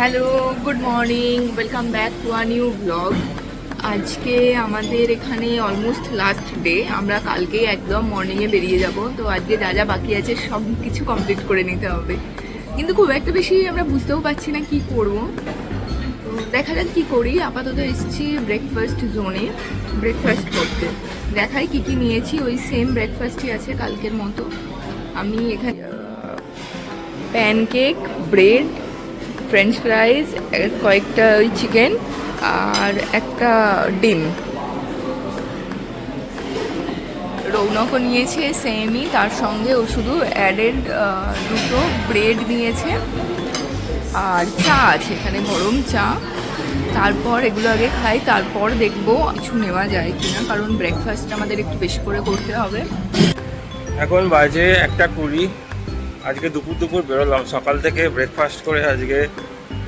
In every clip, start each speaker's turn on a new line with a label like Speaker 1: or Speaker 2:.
Speaker 1: Hello good morning welcome back to a new blog আজকে আমাদের এখানে অলমোস্ট লাস্ট ডে আমরা কালকেই একদম মর্নিংয়ে বেরিয়ে যাব। তো আজকে যা যা বাকি আছে, সব কিছু কমপ্লিট করে নিতে হবে। কিন্তু খুব একটা বেশি আমরা বুঝতেও পারছি না কি করব। তো দেখা যাক কী করি। আপাতত এসেছি ব্রেকফাস্ট জোনে ব্রেকফাস্ট করতে। দেখাই কি কি নিয়েছি। ওই সেম ব্রেকফাস্টই আছে কালকের মতো। আমি এখানে প্যানকেক ব্রেড ফ্রেঞ্চ ফ্রাইজ কয়েকটা ওই চিকেন আর একটা ডিম। রৌনকও নিয়েছে সেমই তার সঙ্গে ও শুধু অ্যাডেড দুটো ব্রেড নিয়েছে। আর চা আছে এখানে, গরম চা। তারপর এগুলো আগে খাই, তারপর দেখব কিছু নেওয়া যায় কিনা, কারণ ব্রেকফাস্ট আমাদের একটু বেশি করে করতে হবে।
Speaker 2: এখন বাজে একটা কুড়ি। আজকে দুপুর দুপুর বেরোলাম। সকাল থেকে ব্রেকফাস্ট করে আজকে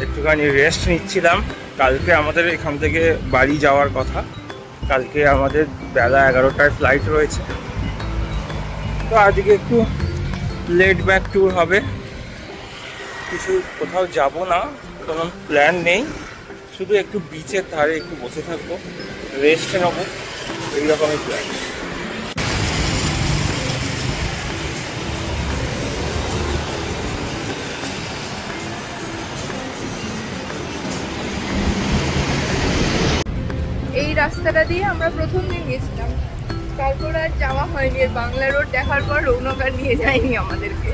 Speaker 2: একটুখানি রেস্ট নিচ্ছিলাম। কালকে আমাদের এখান থেকে বাড়ি যাওয়ার কথা। কালকে আমাদের বেলা এগারোটায় ফ্লাইট রয়েছে। তো আজকে একটু লেট ব্যাক ট্যুর হবে। কিছু কোথাও যাব না, কোনো প্ল্যান নেই। শুধু একটু বিচের ধারে একটু বসে থাকব। রেস্ট নেব। এইরকমই প্ল্যান
Speaker 1: রাস্তাটা দিয়ে আমরা প্রথম দিন গেছিলাম। তারপর আর যাওয়া হয়নি বাংলা রোড দেখার পর রৌনক আর নিয়ে যায়নি আমাদেরকে।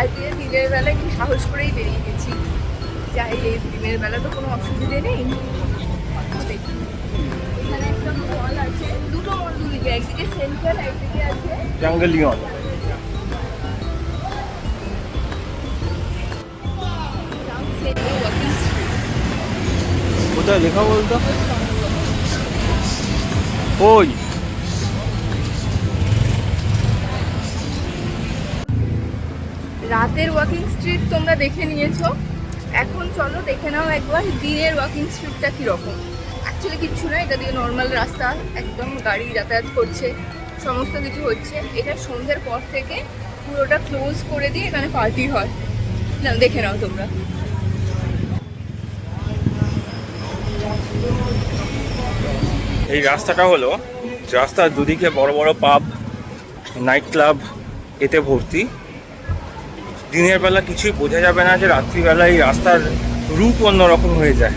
Speaker 1: আজকে দিনের বেলা একটু সাহস করেই বেরিয়ে গেছি। যাই এই দিনের বেলা তো কোনো অসুবিধে নেই। দেখি। এখানে একটা মল আছে দুটো মল দুদিকে একদিকে সেন্ট্রাল একদিকে আছে।
Speaker 2: কোথায় লেখা বলতো? ওই
Speaker 1: রাতের ওয়াকিং স্ট্রিট তোমরা দেখে নিয়েছো। এখন চলো দেখে নাও একবার দিনের ওয়াকিং স্ট্রিটটা কীরকম। অ্যাকচুয়ালি কিচ্ছু না, এটা দিয়ে নর্মাল রাস্তা, একদম গাড়ি যাতায়াত করছে, সমস্ত কিছু হচ্ছে। এটা সন্ধ্যের পর থেকে পুরোটা ক্লোজ করে দিয়ে এখানে পার্টি হয়। না দেখে নাও তোমরা।
Speaker 2: এই রাস্তাটা হলো রাস্তার দুদিকে বড় বড় পাব নাইট ক্লাব এতে ভর্তি। দিনের বেলা কিছুই বোঝা যাবে না যে রাত্রিবেলা এই রাস্তার রূপ অন্যরকম হয়ে যায়।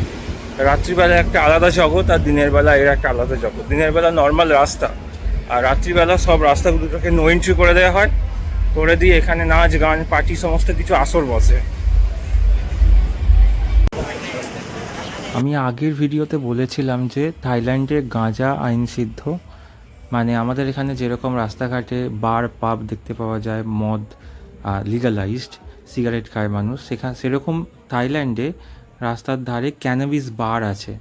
Speaker 2: রাত্রিবেলা একটা আলাদা জগৎ আর দিনের বেলা এর একটা আলাদা জগৎ। দিনের বেলা নর্মাল রাস্তা আর রাত্রিবেলা সব রাস্তাগুলোকে নো এন্ট্রি করে দেওয়া হয়। করে দিয়ে এখানে নাচ, গান পার্টি সমস্ত কিছু আসর বসে।
Speaker 3: আমি আগের ভিডিওতে বলেছিলাম যে থাইল্যান্ডে গাঁজা আইনসিদ্ধ। মানে আমাদের এখানে যেরকম রাস্তাঘাটে বার, পাব দেখতে পাওয়া যায়, মদ লিগালাইজড সিগারেট খায় মানুষ। সেখানে সেরকম থাইল্যান্ডে রাস্তার ধারে ক্যানাবিস বার আছে।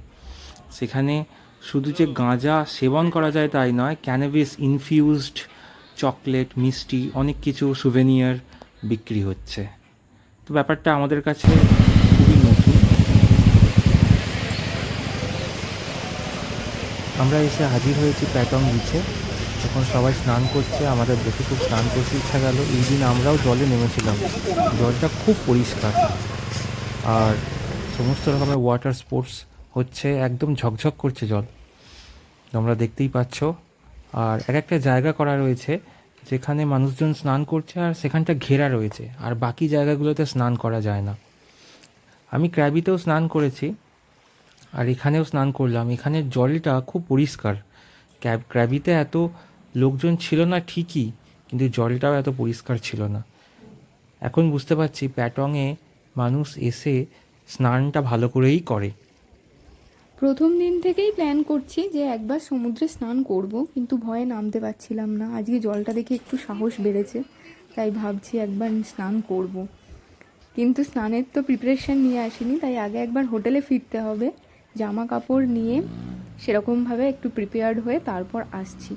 Speaker 3: সেখানে শুধু যে গাঁজা সেবন করা যায় তাই নয় ক্যানাবিস ইনফিউজড চকলেট মিষ্টি, অনেক কিছু সুভেনিয়ার বিক্রি হচ্ছে। তো ব্যাপারটা আমাদের কাছে আমরা এসে হাজির হয়েছি প্যাটং বিচে যখন সবাই স্নান করছে, আমাদের দেখে খুব স্নান করতে ইচ্ছা গেল। এই দিন আমরাও জলে নেমেছিলাম। জলটা খুব পরিষ্কার। আর সমস্ত রকমের ওয়াটার স্পোর্টস হচ্ছে, একদম ঝকঝক করছে জল। তোমরা দেখতেই পাচ্ছ। আর এক একটা জায়গা করা রয়েছে, যেখানে মানুষজন স্নান করছে আর সেখানটা ঘেরা রয়েছে। আর বাকি জায়গাগুলোতে স্নান করা যায় না। আমি ক্র্যাবিতেও স্নান করেছি। আর এখানেও স্নান করলাম। এখানের জলটা খুব পরিষ্কার। ক্যাব ক্র্যাবিতে এত লোকজন ছিল না ঠিকই, কিন্তু জলটাও এত পরিষ্কার ছিল না। এখন বুঝতে পারছি প্যাটংয়ে মানুষ এসে স্নানটা ভালো করেই করে।
Speaker 4: প্রথম দিন থেকেই প্ল্যান করছি যে একবার সমুদ্রে স্নান করব, কিন্তু ভয়ে নামতে পারছিলাম না। আজকে জলটা দেখে একটু সাহস বেড়েছে, তাই ভাবছি একবার স্নান করব। কিন্তু স্নানের তো প্রিপারেশন নিয়ে আসিনি, তাই আগে একবার হোটেলে ফিরতে হবে। জামা কাপড় নিয়ে সেরকমভাবে একটু প্রিপেয়ার্ড হয়ে তারপর আসছি।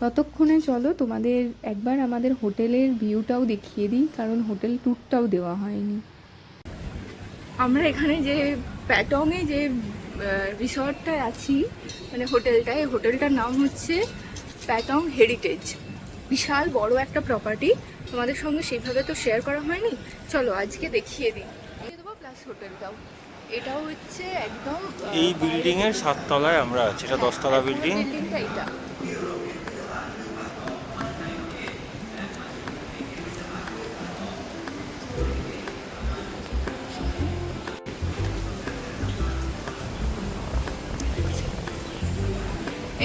Speaker 4: ততক্ষণে চলো তোমাদের একবার আমাদের হোটেলের ভিউটাও দেখিয়ে দিই, কারণ হোটেল ট্যুরটাও দেওয়া হয়নি।
Speaker 1: আমরা এখানে যে প্যাটংয়ে যে রিসর্টটায় আছি মানে হোটেলটায়, হোটেলটার নাম হচ্ছে প্যাটং হেরিটেজ বিশাল বড় একটা প্রপার্টি তোমাদের সঙ্গে সেইভাবে তো শেয়ার করা হয়নি। চলো আজকে দেখিয়ে দিই। প্লাস হোটেলটাও। এটাও হচ্ছে একদম
Speaker 2: এই বিল্ডিং এর সাততলায় আমরা আছি এটা
Speaker 1: হ্যাঁ,
Speaker 2: দশতলা বিল্ডিং।
Speaker 1: বিল্ডিংটা এটা।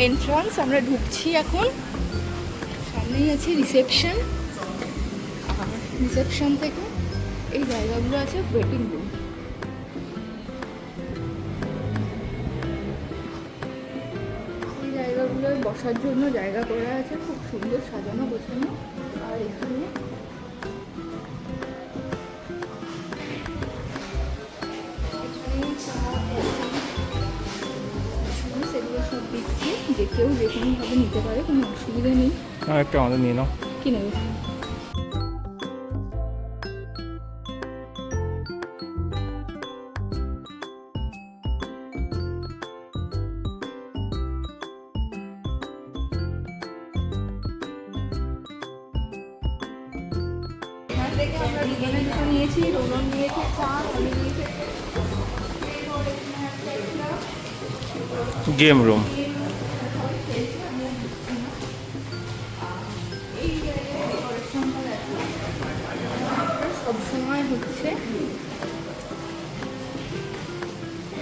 Speaker 1: এন্ট্রান্স আমরা ঢুকছি এখন। সামনেই আছে রিসেপশন আর রিসেপশন থেকে এই জায়গাগুলো আছে ওয়েটিং রুম বসার জন্য জায়গা করা আছে খুব সুন্দর সাজানো গোছানো। আর এখানে সেগুলো সব দিচ্ছি যে কেউ যে কোনোভাবে নিতে পারে কোনো অসুবিধা নেই।
Speaker 2: একটা আমাদের নিয়ে নাও।
Speaker 1: কি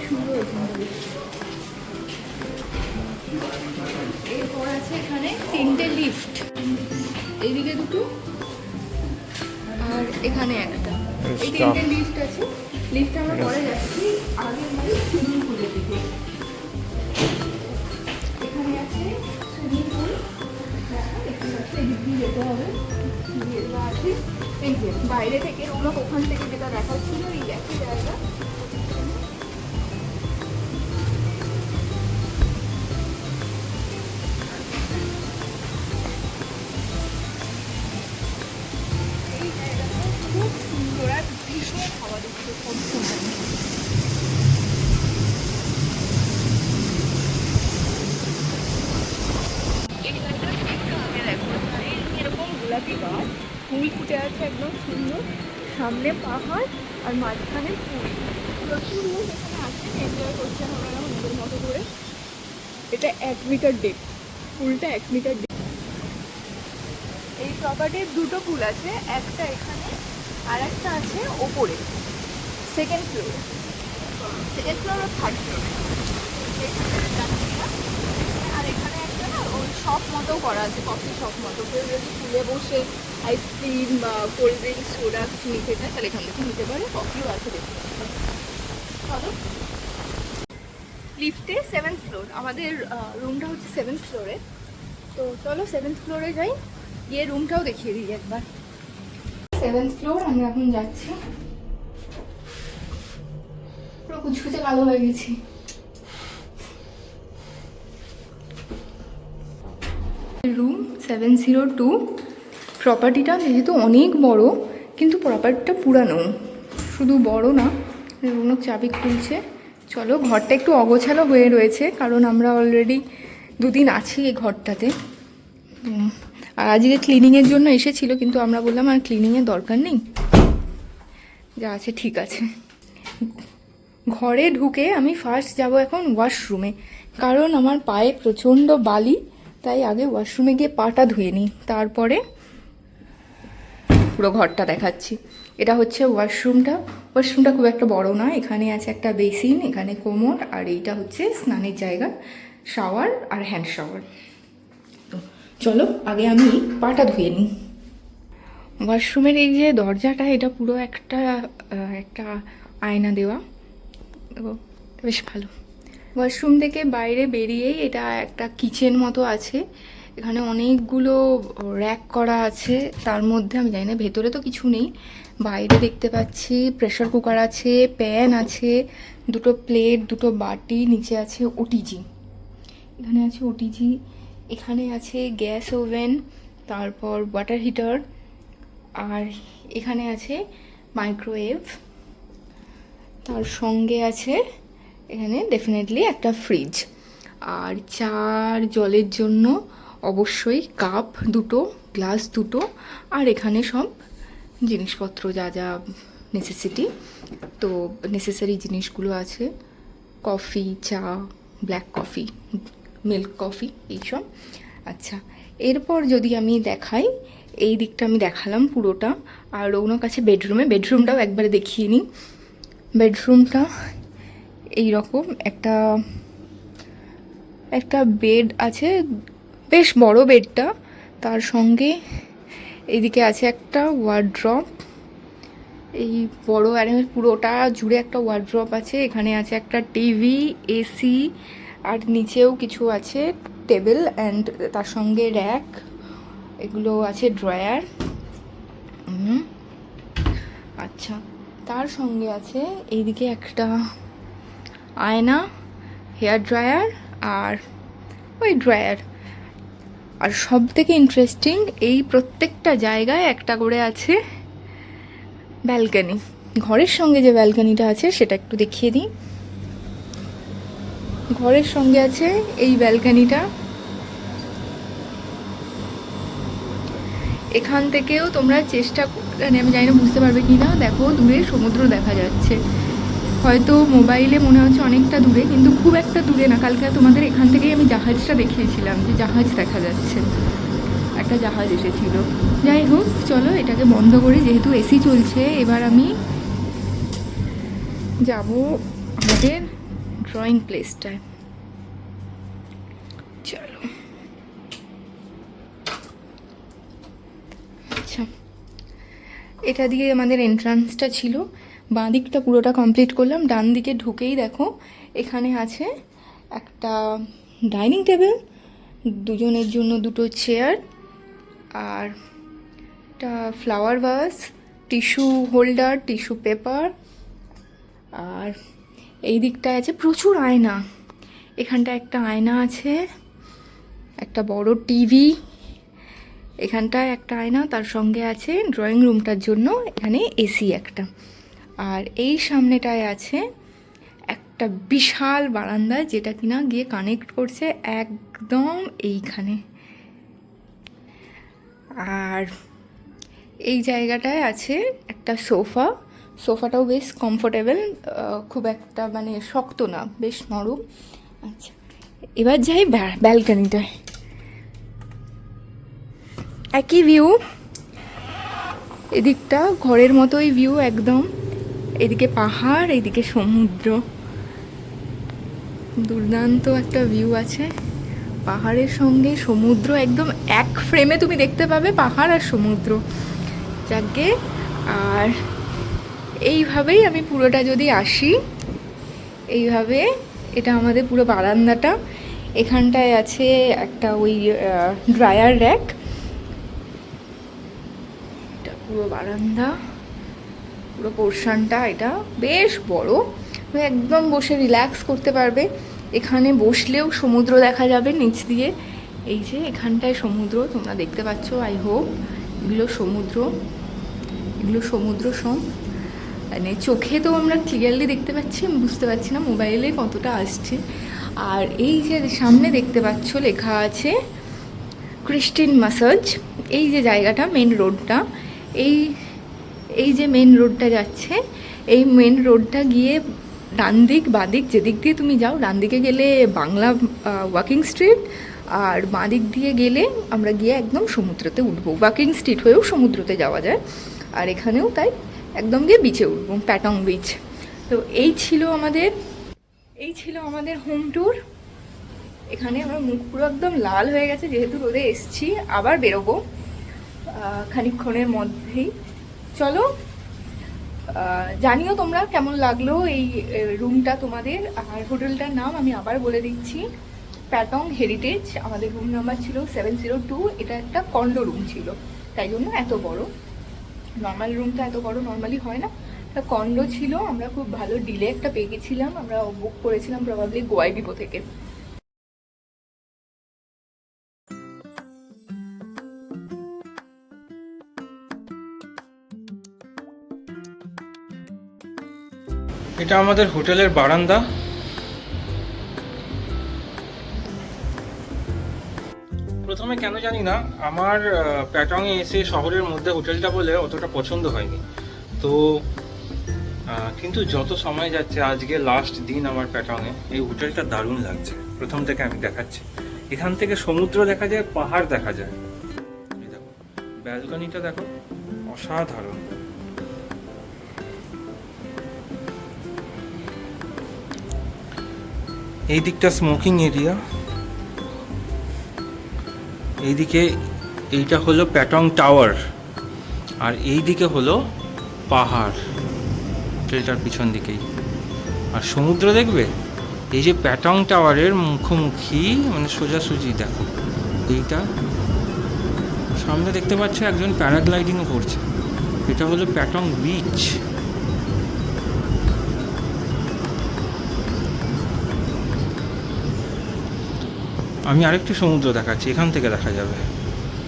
Speaker 1: সুন্দর এখানটা। এরপর আছে এখানে তিনটে লিফট এইদিকে দুটো আর এখানে একটা। এই তিনটে লিফট আছে। লিফট আমরা পরে যাচ্ছি। আগে মানে পুলের দিকে। এখানে যেতে হবে আছে, এই যে, বাইরে থেকে আমরা ওখান থেকে যেটা দেখাচ্ছিল, এই একই জায়গা। সামনে পাহাড় আর মাঝখানে পুরী প্রচুর লোক এখানে আসেন এনজয় করছেন ওনারা নিজের মতো করে। এটা এক মিটার ডেপ পুলটা এক মিটার ডেপ এই প্রপার্টির দুটো পুল আছে, একটা এখানে আর একটা আছে ওপরে সেকেন্ড ফ্লোরে সেকেন্ড ফ্লোর আর থার্ড ফ্লোরে আর এখানে একটা না, ওই শপ মতো করা আছে কফি শপ মতো। কেউ যদি ফুলে বসে আইসক্রিম বা কোল্ড ড্রিঙ্কস সোডা কিছু নিতে চায়, তাহলে এখান থেকে নিতে পারে। কফিও আছে দেখতে চলো। লিফটে সেভেন্থ ফ্লোর আমাদের রুমটা হচ্ছে সেভেন্থ ফ্লোরে তো চলো সেভেন্থ ফ্লোরে যাই। গিয়ে রুমটাও দেখিয়ে দিই একবার। সেভেন্থ ফ্লোর আমি এখন যাচ্ছি। পুরো কুচকুচে কালো হয়ে গেছি। রুম সেভেন জিরো টু প্রপার্টিটা যেহেতু অনেক বড়, কিন্তু প্রপার্টিটা পুরানো। শুধু বড় না রুমক চাবি খুলছে। চলো, ঘরটা একটু অগোছালো হয়ে রয়েছে, কারণ আমরা অলরেডি দুদিন আছি এই ঘরটাতে। আর আজকে ক্লিনিংয়ের জন্য এসেছিল, কিন্তু আমরা বললাম আর ক্লিনিংয়ের দরকার নেই। যা আছে ঠিক আছে। ঘরে ঢুকে আমি ফার্স্ট যাব এখন ওয়াশরুমে কারণ আমার পায়ে প্রচণ্ড বালি, তাই আগে ওয়াশরুমে গিয়ে পাটা ধুয়ে নিই। তারপরে পুরো ঘরটা দেখাচ্ছি। এটা হচ্ছে ওয়াশরুমটা। ওয়াশরুমটা খুব একটা বড় না এখানে আছে একটা বেসিন, এখানে কোমর, আর এইটা হচ্ছে স্নানের জায়গা, শাওয়ার আর হ্যান্ড শাওয়ার। তো চলো, আগে আমি পাটা ধুয়ে নিই। ওয়াশরুমের এই যে দরজাটা, এটা পুরো একটা একটা আয়না দেওয়া। বেশ ভালো। ওয়াশরুম থেকে বাইরে বেরিয়েই এটা একটা কিচেন মতো আছে। এখানে অনেকগুলো র্যাক করা আছে। তার মধ্যে আমি জানি না, ভেতরে তো কিছু নেই। বাইরে দেখতে পাচ্ছি প্রেশার কুকার আছে প্যান আছে, দুটো প্লেট দুটো বাটি, নিচে আছে ওটিজি এখানে আছে ওটিজি এখানে আছে গ্যাস ওভেন তারপর ওয়াটার হিটার আর এখানে আছে মাইক্রোওয়েভ তার সঙ্গে আছে এখানে ডেফিনেটলি একটা ফ্রিজ আর চার জলের জন্য অবশ্যই কাপ দুটো, গ্লাস দুটো, আর এখানে সব জিনিসপত্র যা যা নেসেসিটি তো নেসেসারি জিনিসগুলো আছে কফি চা ব্ল্যাক কফি মিল্ক কফি এইসব আচ্ছা এরপর যদি আমি দেখাই, এই দিকটা আমি দেখালাম পুরোটা, আর ওনার কাছে বেডরুমে বেডরুমটাও একবারে দেখিয়ে নিই। বেডরুমটা এই রকম একটা একটা বেড আছে বেশ বড় বেডটা। তার সঙ্গে এইদিকে আছে একটা ওয়ার্ড্রপ এই বড় অ্যারেঞ্জ পুরোটা জুড়ে একটা ওয়ার্ড্রপ আছে, এখানে আছে একটা টিভি, এসি, আর নিচেও কিছু আছে টেবিল অ্যান্ড তার সঙ্গে র্যাক এগুলো আছে ড্রয়ার আচ্ছা। তার সঙ্গে আছে এইদিকে একটা আয়না হেয়ার ড্রায়ার আর ওই ড্রায়ার আর সব থেকে ইন্টারেস্টিং এই প্রত্যেকটা জায়গায় একটা করে আছে ব্যালকানি ঘরের সঙ্গে যে ব্যালকানিটা আছে, সেটা একটু দেখিয়ে দিই। ঘরের সঙ্গে আছে এই ব্যালকানিটা এখান থেকেও তোমরা চেষ্টা মানে আমি জানি না, বুঝতে পারবে কি না দেখো, দূরে সমুদ্র দেখা যাচ্ছে। হয়তো মোবাইলে মনে হচ্ছে অনেকটা দূরে, কিন্তু খুব একটা দূরে না। কালকে তোমাদের এখান থেকেই আমি জাহাজটা দেখিয়েছিলাম যে জাহাজ দেখা যাচ্ছে। একটা জাহাজ এসেছিল। যাই হোক, চলো এটাকে বন্ধ করে, যেহেতু এসি চলছে, এবার আমি যাব আমাদের ড্রয়িং প্লেসটায় চলো। আচ্ছা। এটা দিয়ে আমাদের এন্ট্রান্সটা ছিল। বাঁ দিকটা পুরোটা কমপ্লিট করলাম। ডান দিকে ঢুকেই দেখো, এখানে আছে একটা ডাইনিং টেবিল দুজনের জন্য দুটো চেয়ার আর একটা flower vase tissue holder tissue paper আর এই দিকটায় আছে প্রচুর আয়না। এখানটা একটা আয়না আছে, একটা বড় টিভি এখানটায় একটা আয়না, তার সঙ্গে আছে ড্রয়িং রুমটার জন্য, এখানে এসি একটা। আর এই সামনেটায় আছে একটা বিশাল বারান্দা যেটা কিনা গিয়ে কানেক্ট করছে একদম এইখানে। আর এই জায়গাটায় আছে একটা সোফা। সোফাটাও বেশ কমফোর্টেবল খুব একটা মানে শক্ত না, বেশ নরম। আচ্ছা এবার যাই ব্যালকানিটায় একই ভিউ এদিকটা ঘরের মতোই ভিউ একদম। এদিকে পাহাড়, এদিকে সমুদ্র। দুর্দান্ত একটা ভিউ আছে। পাহাড়ের সঙ্গে সমুদ্র একদম এক ফ্রেমে তুমি দেখতে পাবে পাহাড় আর সমুদ্র। যাকে, আর এইভাবেই আমি পুরোটা যদি আসি, এইভাবে এটা আমাদের পুরো বারান্দাটা। এখানটায় আছে একটা ওই ড্রায়ার র্যাক এটা পুরো বারান্দা। পুরো পোর্শনটা এটা বেশ বড়। তুমি একদম বসে রিল্যাক্স করতে পারবে। এখানে বসলেও সমুদ্র দেখা যাবে নিচ দিয়ে। এই যে এখানটায় সমুদ্র, তোমরা দেখতে পাচ্ছ আই হোপ এগুলো সমুদ্র। এগুলো সমুদ্র সম। মানে চোখে তো আমরা ক্লিয়ারলি দেখতে পাচ্ছি, আমি বুঝতে পারছি না মোবাইলে কতটা আসছে। আর এই যে সামনে দেখতে পাচ্ছ, লেখা আছে ক্রিস্টিন মাসাজ এই যে জায়গাটা মেন রোডটা এই এই যে মেন রোডটা যাচ্ছে এই মেন রোডটা গিয়ে ডান দিক বাদিক যেদিক দিয়ে তুমি যাও ডান দিকে গেলে বাংলা ওয়াকিং স্ট্রিট আর বাঁ দিক দিয়ে গেলে আমরা গিয়ে একদম সমুদ্রতে উঠবো। ওয়াকিং স্ট্রিট হয়েও সমুদ্রতে যাওয়া যায় আর এখানেও তাই একদম গিয়ে বিচে উঠবো প্যাটং বিচ তো এই ছিল আমাদের এই ছিল আমাদের হোম ট্যুর এখানে আমার মুখ পুরো একদম লাল হয়ে গেছে যেহেতু রোদে এসছি আবার বেরোবো আহ, খানিকক্ষণের মধ্যেই। চলো জানিও তোমরা কেমন লাগল এই রুমটা তোমাদের। আর হোটেলটার নাম আমি আবার বলে দিচ্ছি প্যাটং হেরিটেজ আমাদের রুম নাম্বার ছিল সেভেন জিরো টু এটা একটা কন্ডো রুম ছিল। তাই জন্য এত বড়। নর্মাল রুমটা এত বড় নর্মালি হয় না। একটা কন্ডো ছিল। আমরা খুব ভালো ডিলে একটা পেয়ে গেছিলাম। আমরা বুক করেছিলাম প্রবাবলি গোয়াই বিপো থেকে।
Speaker 2: এটা আমাদের হোটেলের বারান্দা। প্রথমে কেন জানি না, আমার প্যাটংয়ে এসে শহরের মধ্যে হোটেলটা বলে অতটা পছন্দ হয়নি। তো কিন্তু যত সময় যাচ্ছে, আজকে লাস্ট দিন আমার প্যাটার্নে এই হোটেলটা দারুণ লাগছে। প্রথম থেকে আমি দেখাচ্ছি। এখান থেকে সমুদ্র দেখা যায়, পাহাড় দেখা যায়। দেখো ব্যালকনিটা দেখো, অসাধারণ। এই দিকটা স্মোকিং এরিয়া এইদিকে এইটা হলো প্যাটং টাওয়ার আর এই দিকে হলো পাহাড় ট্রেটার পিছন দিকেই। আর সমুদ্র দেখবে? এই যে প্যাটং টাওয়ারের মুখোমুখি মানে সোজাসুজি দেখো। এইটা সামনে দেখতে পাচ্ছ একজন প্যারাগ্লাইডিংও করছে। এটা হলো প্যাটং বিচ আমি আরেকটি সমুদ্র দেখাচ্ছি, এখান থেকে দেখা যাবে।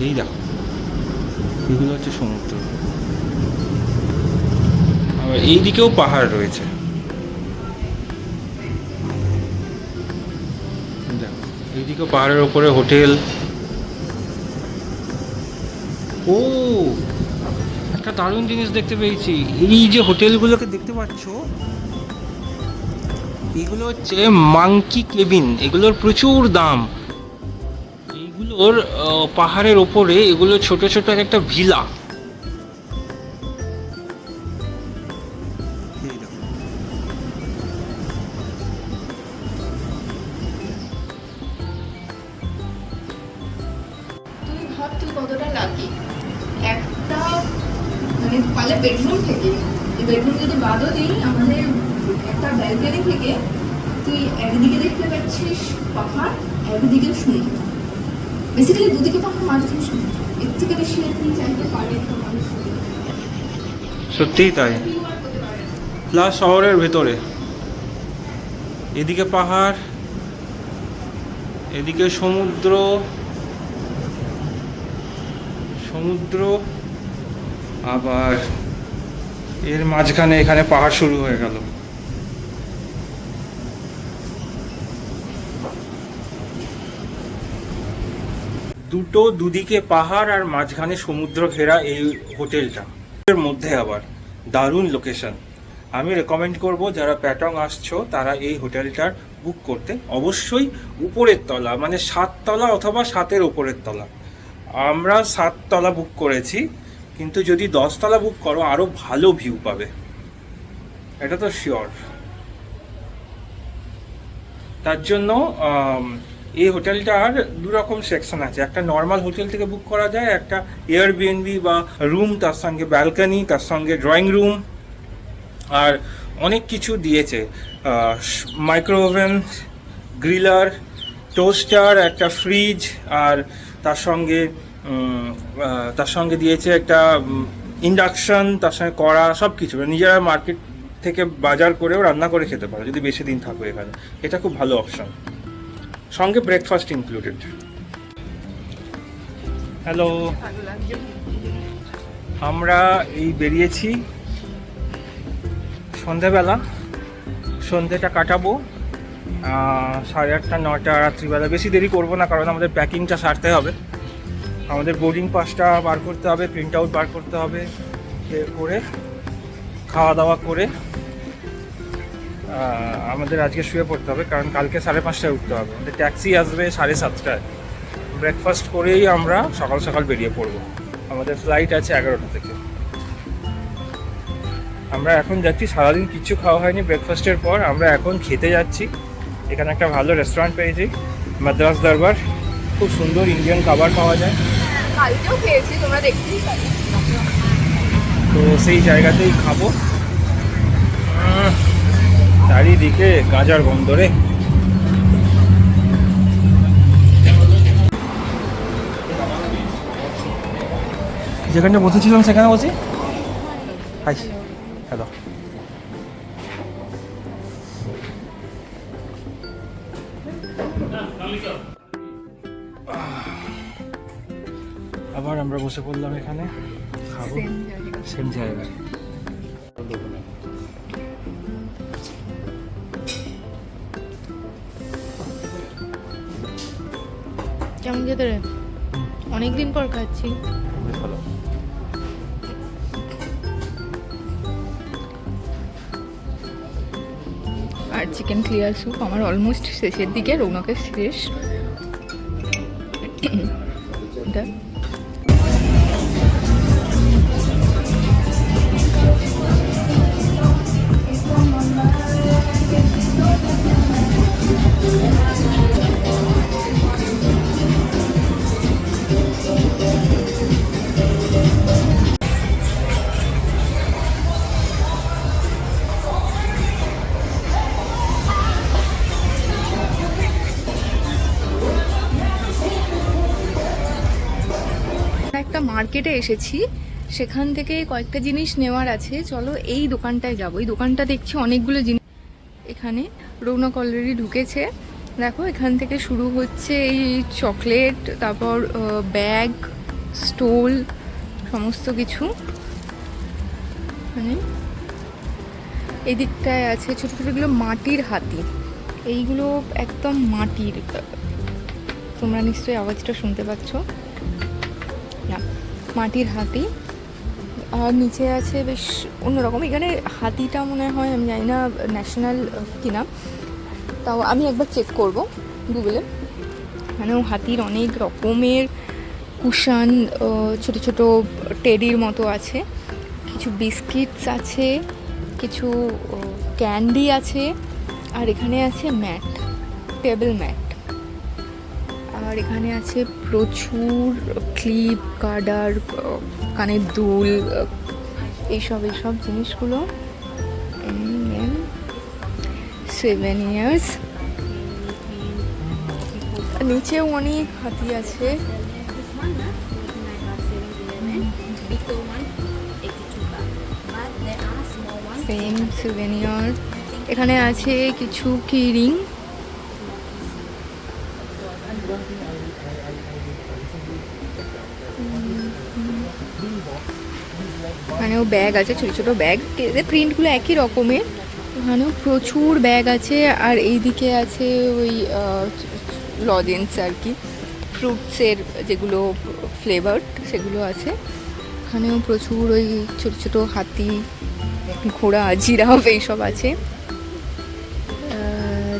Speaker 2: এই দেখো, এগুলো হচ্ছে সমুদ্র। আবার এই দিকেও পাহাড় রয়েছে। দেখো, এইদিকেও পাহাড়ের ওপরে হোটেল। ও, একটা দারুণ জিনিস দেখতে পেয়েছি। এই যে হোটেলগুলোকে দেখতে পাচ্ছ, এগুলো হচ্ছে মাংকি কেবিন। এগুলোর প্রচুর দাম। আহ, পাহাড়ের ওপরে এগুলো ছোট ছোট একটা ভিলা।
Speaker 1: একটা মানে পালে বেডরুম একটা ব্যালকনি থেকে তুই একদিকে দেখতে পাচ্ছিস পাহাড় একদিকে সমুদ্র বেসিক্যালি দুদিকে পাহাড় মাঝখানে সমুদ্র এর থেকে বেশি কি চাইতে পারে একটা মানুষ।
Speaker 2: সত্যিই তাই। প্লাস শহরের ভেতরে। এদিকে পাহাড়, এদিকে সমুদ্র সমুদ্র, আবার এর মাঝখানে এখানে পাহাড় শুরু হয়ে গেল। দুটো দুদিকে পাহাড় আর মাঝখানে সমুদ্র ঘেরা এই হোটেলটা। এর মধ্যে আবার দারুণ লোকেশন আমি রেকমেন্ড করব, যারা প্যাটং আসছো, তারা এই হোটেলটার বুক করতে। অবশ্যই উপরের তলা মানে সাততলা অথবা সাতের উপরের তলা। আমরা সাততলা বুক করেছি, কিন্তু যদি দশতলা বুক করো আরও ভালো ভিউ পাবে। এটা তো শিওর তার জন্য এই হোটেলটার দু রকম সেকশন আছে। একটা নর্মাল হোটেল থেকে বুক করা যায়, একটা এয়ারবিএনবি বা রুম তার সঙ্গে ব্যালকনি তার সঙ্গে ড্রয়িং রুম আর অনেক কিছু দিয়েছে। মাইক্রোওভেন গ্রিলার টোস্টার একটা ফ্রিজ আর তার সঙ্গে তার সঙ্গে দিয়েছে একটা ইন্ডাকশন তার সঙ্গে কড়া সব কিছু মানে নিজেরা মার্কেট থেকে বাজার করেও রান্না করে খেতে পারো, যদি বেশি দিন থাকো এখানে। এটা খুব ভালো অপশন সঙ্গে ব্রেকফাস্ট ইনক্লুডেড হ্যালো আমরা এই বেরিয়েছি। সন্ধেবেলা। সন্ধেটা কাটাবো। সাড়ে আটটা নটা রাত্রিবেলা। বেশি দেরি করব না, কারণ আমাদের প্যাকিংটা সারতে হবে। আমাদের বোর্ডিং পাসটা বার করতে হবে প্রিন্ট আউট বার করতে হবে করে, খাওয়া দাওয়া করে আমাদের আজকে শুয়ে পড়তে হবে কারণ কালকে সাড়ে পাঁচটায় উঠতে হবে। আমাদের ট্যাক্সি আসবে সাড়ে সাতটায়। ব্রেকফাস্ট করেই আমরা সকাল সকাল বেরিয়ে পড়ব। আমাদের ফ্লাইট আছে এগারোটা থেকে। আমরা এখন যাচ্ছি সারাদিন কিচ্ছু খাওয়া হয়নি। ব্রেকফাস্টের পর আমরা এখন খেতে যাচ্ছি। এখানে একটা ভালো রেস্টুরেন্ট পেয়েছি মাদ্রাস দরবার। খুব সুন্দর ইন্ডিয়ান খাবার পাওয়া যায়।
Speaker 1: কালকেও খেয়েছি তোমরা দেখতেই
Speaker 2: তো সেই জায়গাতেই খাব। চারিদিকে গাঁজার গন্ধ রে যেখানে বসেছিলাম সেখানে বসি? Hi hello. আবার আমরা বসে পড়লাম এখানে। খাব। সেম জায়গায়।
Speaker 5: ভয়ঙ্কর খাচ্ছি।
Speaker 1: আর চিকেন ক্লিয়ার স্যুপ আমার অলমোস্ট শেষের দিকে রৌনকের শেষ। মার্কেটে এসেছি, সেখান থেকে কয়েকটা জিনিস নেওয়ার আছে। চলো এই দোকানটায় যাব। এই দোকানটা দেখছি অনেকগুলো জিনিস। এখানে রৌনক অলরেডি ঢুকেছে। দেখো, এখান থেকে শুরু হচ্ছে এই চকলেট তারপর ব্যাগ স্টোল সমস্ত কিছু। মানে এদিকটায় আছে ছোটো ছোটোগুলো মাটির হাতি। এইগুলো একদম মাটির। তোমরা নিশ্চয়ই আওয়াজটা শুনতে পাচ্ছ। মাটির হাতি। আর নিচে আছে বেশ অন্যরকম। এখানে হাতিটা মনে হয়, আমি জানি না ন্যাশনাল কিনা। তাও আমি একবার চেক করব গুগলে এখানেও হাতির অনেক রকমের কুশান ছোট ছোট টেডির মতো আছে। কিছু বিস্কিটস আছে, কিছু ক্যান্ডি আছে, আর এখানে আছে ম্যাট টেবিল ম্যাট আর এখানে আছে প্রচুর ক্লিপ, কার্ডার, কানের দুল এইসব এইসব জিনিসগুলো। সেভেন ইয়ার্স নিচেও অনেক হাতি আছে। সেম সুভেনিয়ার এখানে আছে কিছু কিরিং ব্যাগ আছে, ছোট ছোট ব্যাগ। প্রিন্টগুলো একই রকমের। ওখানেও প্রচুর ব্যাগ আছে, আর এইদিকে আছে ওই লজেন্স আর কি। ফ্রুটসের যেগুলো ফ্লেভার সেগুলো আছে। ওখানেও প্রচুর ওই ছোট ছোট হাতি, ঘোড়া, জিরাফ, এইসব আছে।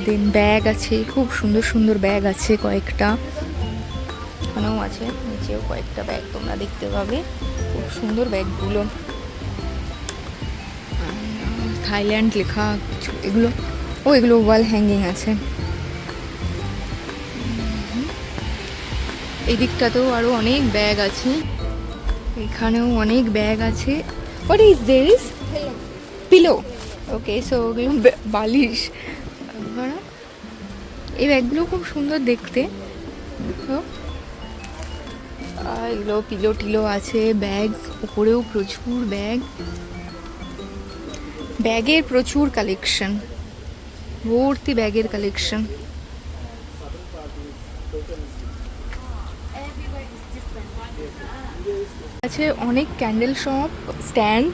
Speaker 1: দেন ব্যাগ আছে, খুব সুন্দর সুন্দর ব্যাগ আছে কয়েকটা। এখানেও আছে, নিচেও কয়েকটা ব্যাগ তোমরা দেখতে পাবে। খুব সুন্দর ব্যাগগুলো। থাইল্যান্ড লেখা কিছু, এগুলো, ও, এগুলো ওয়াল হ্যাঙ্গিং আছে। এই দিকটাতেও আরও অনেক ব্যাগ আছে। এখানেও অনেক ব্যাগ আছে। What is this pillow okay so ওগুলো বালিশ। এই ব্যাগগুলো খুব সুন্দর দেখতে। এগুলো পিলো টিলো আছে ব্যাগ উপরেও প্রচুর ব্যাগ ব্যাগের প্রচুর কালেকশন ভর্তি ব্যাগের কালেকশন আছে অনেক ক্যান্ডেল শপ স্ট্যান্ড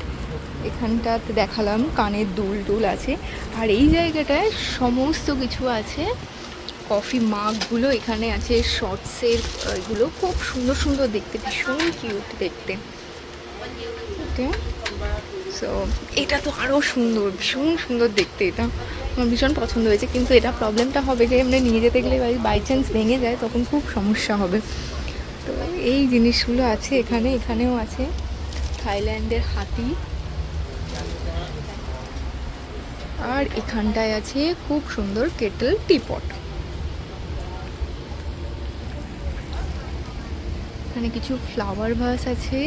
Speaker 1: এখানটাতে দেখালাম, কানের দুল টুল আছে। আর এই জায়গাটায় সমস্ত কিছু আছে। কফি মাগগুলো এখানে আছে শর্টসের এগুলো খুব সুন্দর সুন্দর দেখতে, ভীষণ কিউট দেখতে। সো এটা তো আরও সুন্দর, ভীষণ সুন্দর দেখতে এটা। আমার ভীষণ পছন্দ হয়েছে, কিন্তু এটা প্রবলেমটা হবে যে আমরা নিয়ে যেতে গেলে বাই চান্স ভেঙে যায়, তখন খুব সমস্যা হবে। তো এই জিনিসগুলো আছে এখানে, এখানেও আছে। থাইল্যান্ডের হাতি। আর এখানটায় আছে খুব সুন্দর কেটল টিপট। এখানে কিছু ফ্লাওয়ার ভাস আছে।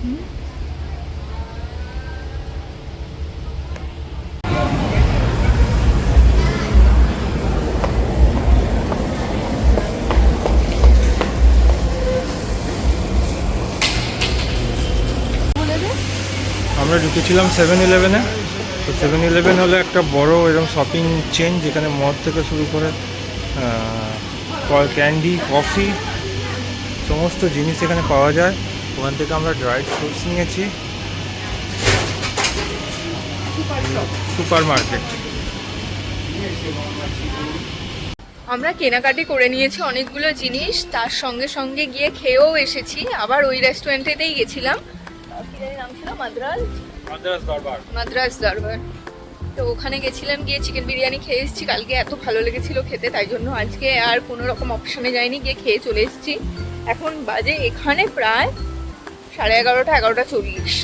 Speaker 1: হুম।
Speaker 2: ঢুকেছিলাম সেভেন ইলেভেনে তো সেভেন ইলেভেন হলো একটা বড় এরকম শপিং চেন যেখানে মদ থেকে শুরু করে ক্যান্ডি কফি সমস্ত জিনিস এখানে পাওয়া যায়। ওখান থেকে আমরা ড্রাই ফ্রুটস নিয়েছি। সুপার মার্কেট
Speaker 1: আমরা কেনাকাটি করে নিয়েছি অনেকগুলো জিনিস। তার সঙ্গে সঙ্গে গিয়ে খেয়েও এসেছি। আবার ওই রেস্টুরেন্টেতেই গেছিলাম। নাম ছিল মাদ্রাজ
Speaker 2: দরবার।
Speaker 1: মাদ্রাজ দরবার। তো ওখানে গেছিলাম, গিয়ে চিকেন বিরিয়ানি খেয়ে এসেছি। কালকে এত ভালো লেগেছিল খেতে, তাই জন্য আজকে আর কোনো রকম অপশনে যাইনি, গিয়ে খেয়ে চলে এসেছি। এখন বাজে এখানে প্রায় সাড়ে এগারোটা এগারোটা চল্লিশ।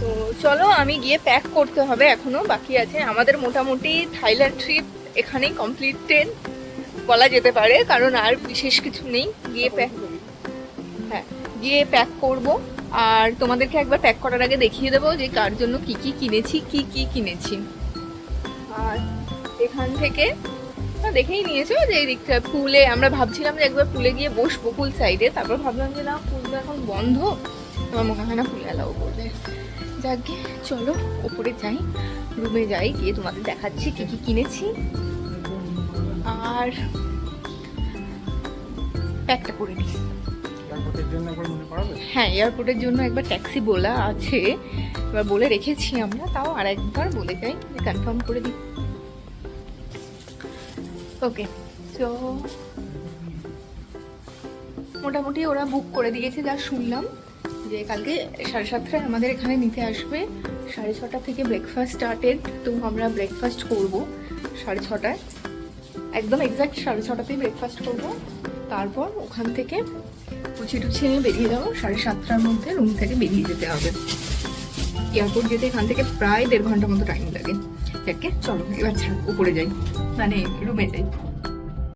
Speaker 1: তো চলো, আমি গিয়ে প্যাক করতে হবে এখনও, বাকি আছে। আমাদের মোটামুটি থাইল্যান্ড ট্রিপ এখানেই কমপ্লিটেড বলা যেতে পারে, কারণ আর বিশেষ কিছু নেই। গিয়ে প্যাক হ্যাঁ গিয়ে প্যাক করব। আর তোমাদেরকে একবার প্যাক করার আগে দেখিয়ে দেবো যে কার জন্য কি কি কিনেছি, কি কি কিনেছি। আর এখান থেকে দেখেই নিয়েছো যে এই দিকটা পুলে, আমরা ভাবছিলাম যে একবার পুলে গিয়ে বসবো পুল সাইডে তারপর ভাবলাম যে না পুল তো এখন বন্ধ। আমার মনে হয় না পুলে অ্যালাউ করবে। যাকে চলো ওপরে যাই রুমে যাই, গিয়ে তোমাদের দেখাচ্ছি কি কি কিনেছি। আর প্যাকটা করে নিই। হ্যাঁ এয়ারপোর্টের জন্য একবার ট্যাক্সি বলা আছে। এবার বলে রেখেছি আমরা, তাও আর একবার বলে যাই কনফার্ম করে দিই। ওকে তো মোটামুটি ওরা বুক করে দিয়েছে, যা শুনলাম, যে কালকে সাড়ে সাতটায় আমাদের এখানে নিতে আসবে। সাড়ে ছটা থেকে ব্রেকফাস্ট স্টার্টেড তো আমরা ব্রেকফাস্ট করব সাড়ে ছটায়। একদম এক্স্যাক্ট সাড়ে ছটাতেই ব্রেকফাস্ট করব। তারপর ওখান থেকে গুছিয়ে টুছিয়ে নিয়ে বেরিয়ে যাব। সাড়ে সাতটার মধ্যে রুম থেকে বেরিয়ে যেতে হবে। এয়ারপোর্ট যেতে এখান থেকে প্রায় দেড় ঘণ্টা মতো টাইম লাগে। দেখে চলো, এবার ছাড় উপরে যাই। মানে রুমে যাই।